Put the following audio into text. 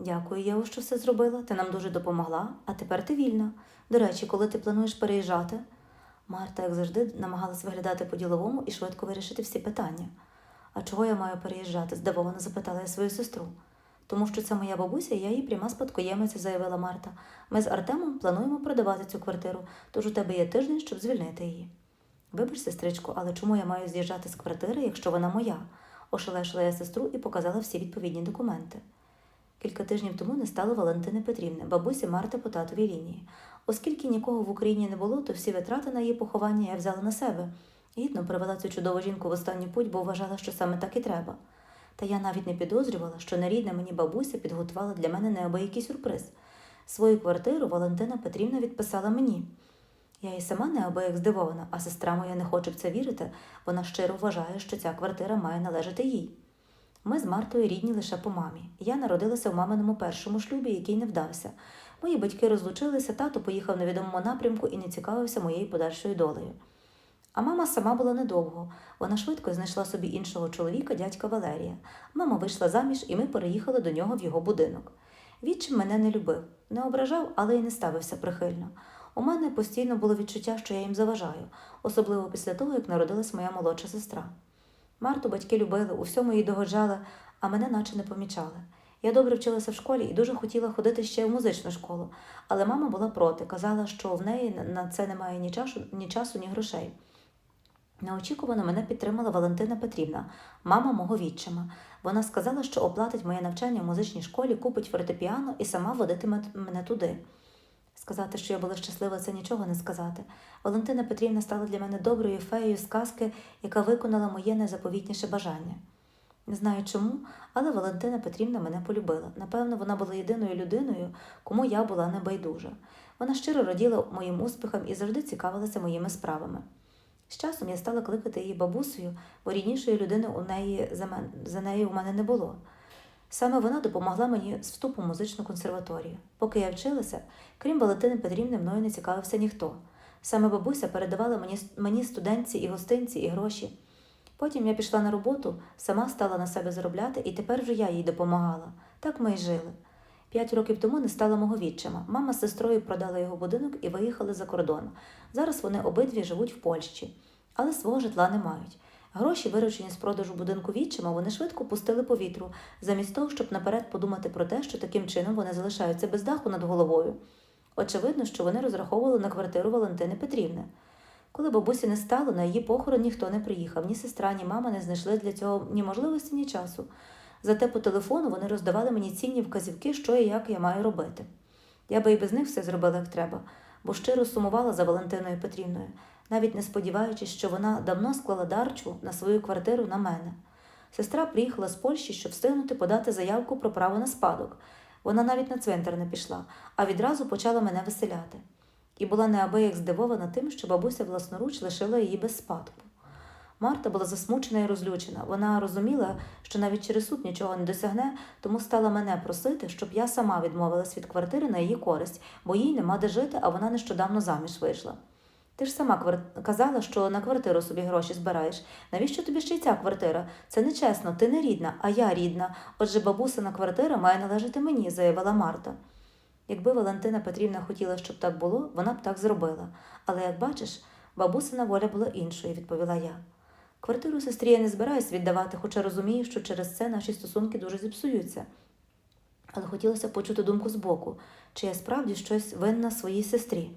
Дякую, Єво, що все зробила. Ти нам дуже допомогла, а тепер ти вільна. До речі, коли ти плануєш переїжджати? Марта, як завжди, намагалась виглядати по-діловому і швидко вирішити всі питання. А чого я маю переїжджати? здивовано запитала я свою сестру. Тому що це моя бабуся, і я її пряма спадкоємиця, заявила Марта. Ми з Артемом плануємо продавати цю квартиру, тож у тебе є тиждень, щоб звільнити її. Вибач, сестричко, але чому я маю з'їжджати з квартири, якщо вона моя? ошелешила я сестру і показала всі відповідні документи. Кілька тижнів тому не стало Валентини Петрівни, бабусі Марти по татовій лінії. Оскільки нікого в Україні не було, то всі витрати на її поховання я взяла на себе. Гідно привела цю чудову жінку в останню путь, бо вважала, що саме так і треба. Та я навіть не підозрювала, що нерідна мені бабуся підготувала для мене неабиякий сюрприз. Свою квартиру Валентина Петрівна відписала мені. Я і сама неабияк здивована, а сестра моя не хоче в це вірити. Вона щиро вважає, що ця квартира має належати їй. Ми з Мартою рідні лише по мамі. Я народилася в маминому першому шлюбі, який не вдався. Мої батьки розлучилися, тато поїхав на відомому напрямку і не цікавився моєю подальшою долею. А мама сама була недовго. Вона швидко знайшла собі іншого чоловіка, дядька Валерія. Мама вийшла заміж, і ми переїхали до нього в його будинок. Відчим мене не любив, не ображав, але й не ставився прихильно. У мене постійно було відчуття, що я їм заважаю, особливо після того, як народилась моя молодша сестра. Марту батьки любили, у всьому їй догоджали, а мене наче не помічали. Я добре вчилася в школі і дуже хотіла ходити ще в музичну школу, але мама була проти, казала, що в неї на- це немає ні часу, ні часу, ні грошей. Неочікувано мене підтримала Валентина Петрівна, мама мого відчима. Вона сказала, що оплатить моє навчання в музичній школі, купить фортепіано і сама водитиме мене туди. Сказати, що я була щаслива, це нічого не сказати. Валентина Петрівна стала для мене доброю феєю сказки, яка виконала моє найзаповітніше бажання. Не знаю чому, але Валентина Петрівна мене полюбила. Напевно, вона була єдиною людиною, кому я була небайдужа. Вона щиро раділа моїм успіхам і завжди цікавилася моїми справами. З часом я стала кликати її бабусею, бо ріднішої людини у неї за, мен... за нею у мене не було. Саме вона допомогла мені з вступу в музичну консерваторію. Поки я вчилася, крім Валентини Петрівни, мною не цікавився ніхто. Саме бабуся передавала мені, мені студентці і гостинці, і гроші. Потім я пішла на роботу, сама стала на себе заробляти, і тепер вже я їй допомагала. Так ми й жили. П'ять років тому не стало мого відчима. Мама з сестрою продала його будинок і виїхали за кордон. Зараз вони обидві живуть в Польщі, але свого житла не мають. Гроші, виручені з продажу будинку відчима, вони швидко пустили по вітру, замість того, щоб наперед подумати про те, що таким чином вони залишаються без даху над головою. Очевидно, що вони розраховували на квартиру Валентини Петрівни. Коли бабусі не стало, на її похорон ніхто не приїхав, ні сестра, ні мама не знайшли для цього ні можливості, ні часу. Зате по телефону вони роздавали мені цінні вказівки, що і як я маю робити. Я би і без них все зробила як треба, бо щиро сумувала за Валентиною Петрівною, навіть не сподіваючись, що вона давно склала дарчу на свою квартиру на мене. Сестра приїхала з Польщі, щоб встигнути подати заявку про право на спадок. Вона навіть на цвинтар не пішла, а відразу почала мене веселяти. І була неабияк здивована тим, що бабуся власноруч лишила її без спадку. Марта була засмучена і розлючена. Вона розуміла, що навіть через суд нічого не досягне, тому стала мене просити, щоб я сама відмовилась від квартири на її користь, бо їй нема де жити, а вона нещодавно заміж вийшла. Ти ж сама квар- казала, що на квартиру собі гроші збираєш. Навіщо тобі ще й ця квартира? Це нечесно, ти не рідна, а я рідна. Отже, бабусина квартира має належати мені, заявила Марта. Якби Валентина Петрівна хотіла, щоб так було, вона б так зробила. Але, як бачиш, бабусина воля була іншою, відповіла я. Квартиру сестрі я не збираюсь віддавати, хоча розумію, що через це наші стосунки дуже зіпсуються. Але хотілося почути думку збоку, чи я справді щось винна своїй сестрі.